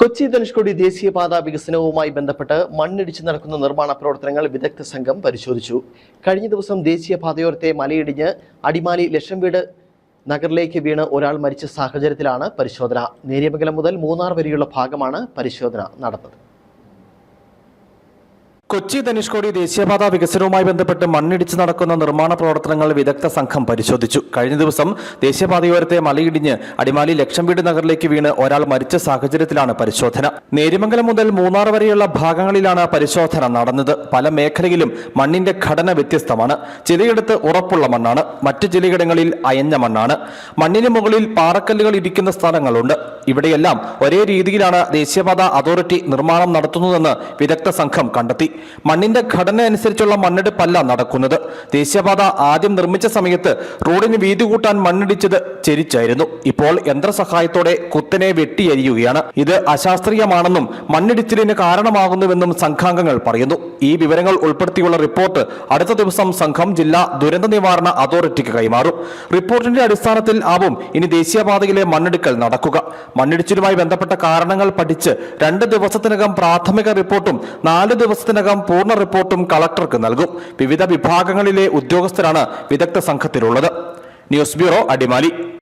കൊച്ചി ധനുഷ്കോടി ദേശീയപാത വികസനവുമായി ബന്ധപ്പെട്ട് മണ്ണിടിച്ച് നടക്കുന്ന നിർമ്മാണ പ്രവർത്തനങ്ങൾ വിദഗ്ധ സംഘം പരിശോധിച്ചു. കഴിഞ്ഞ ദിവസം ദേശീയപാതയോരത്തെ മലയിടിഞ്ഞ് അടിമാലി ലക്ഷം വീട് നഗറിലേക്ക് വീണ് ഒരാൾ മരിച്ച സാഹചര്യത്തിലാണ് പരിശോധന. നേര്യമംഗലം മുതൽ മൂന്നാർ വരെയുള്ള ഭാഗമാണ് പരിശോധന നടന്നത്. കൊച്ചി ധനുഷ്കോടി ദേശീയപാത വികസനവുമായി ബന്ധപ്പെട്ട് മണ്ണിടിച്ച് നടക്കുന്ന നിർമ്മാണ പ്രവർത്തനങ്ങൾ വിദഗ്ധ സംഘം പരിശോധിച്ചു. കഴിഞ്ഞ ദിവസം ദേശീയപാതയോരത്തെ മലയിടിഞ്ഞ് അടിമാലി ലക്ഷം വീട് നഗറിലേക്ക് വീണ് ഒരാൾ മരിച്ച സാഹചര്യത്തിലാണ് പരിശോധന. നേരിമംഗലം മുതൽ മൂന്നാർ വരെയുള്ള ഭാഗങ്ങളിലാണ് പരിശോധന നടന്നത്. പല മേഖലയിലും മണ്ണിന്റെ ഘടന വ്യത്യസ്തമാണ്. ചിലയിടത്ത് ഉറപ്പുള്ള മണ്ണാണ്. മറ്റ് ചിലയിടങ്ങളിൽ അയഞ്ഞ മണ്ണാണ്. മണ്ണിന് മുകളിൽ പാറക്കല്ലുകൾ ഇരിക്കുന്ന സ്ഥലങ്ങളുണ്ട്. ഇവിടെയെല്ലാം ഒരേ രീതിയിലാണ് ദേശീയപാത അതോറിറ്റി നിർമ്മാണം നടത്തുന്നതെന്ന് വിദഗ്ധ സംഘം കണ്ടെത്തി. മണ്ണിന്റെ ഘടന അനുസരിച്ചുള്ള മണ്ണെടുപ്പല്ല നടക്കുന്നത്. ദേശീയപാത ആദ്യം നിർമ്മിച്ച സമയത്ത് റോഡിന് വീതി കൂട്ടാൻ മണ്ണിടിച്ചത് ചെരിച്ചായിരുന്നു. ഇപ്പോൾ യന്ത്രസഹായത്തോടെ കുത്തനെ വെട്ടിയരിയുകയാണ്. ഇത് അശാസ്ത്രീയമാണെന്നും മണ്ണിടിച്ചിലിന് കാരണമാകുന്നുവെന്നും സംഘാംഗങ്ങൾ പറയുന്നു. ഈ വിവരങ്ങൾ ഉൾപ്പെടുത്തിയുള്ള റിപ്പോർട്ട് അടുത്ത ദിവസം സംഘം ജില്ലാ ദുരന്ത നിവാരണ അതോറിറ്റിക്ക് കൈമാറും. റിപ്പോർട്ടിന്റെ അടിസ്ഥാനത്തിൽ ആവും ഇനി ദേശീയപാതയിലെ മണ്ണെടുക്കൽ നടക്കുക. മണ്ണിടിച്ചിലുമായി ബന്ധപ്പെട്ട കാരണങ്ങൾ പഠിച്ച് രണ്ട് ദിവസത്തിനകം പ്രാഥമിക റിപ്പോർട്ടും നാല് ദിവസത്തിനകം പൂർണ റിപ്പോർട്ടും കളക്ടർക്ക് നൽകും. വിവിധ വിഭാഗങ്ങളിലെ ഉദ്യോഗസ്ഥരാണ് വിദഗ്ധ സംഘത്തിലുള്ളത്. News bureau Adimali.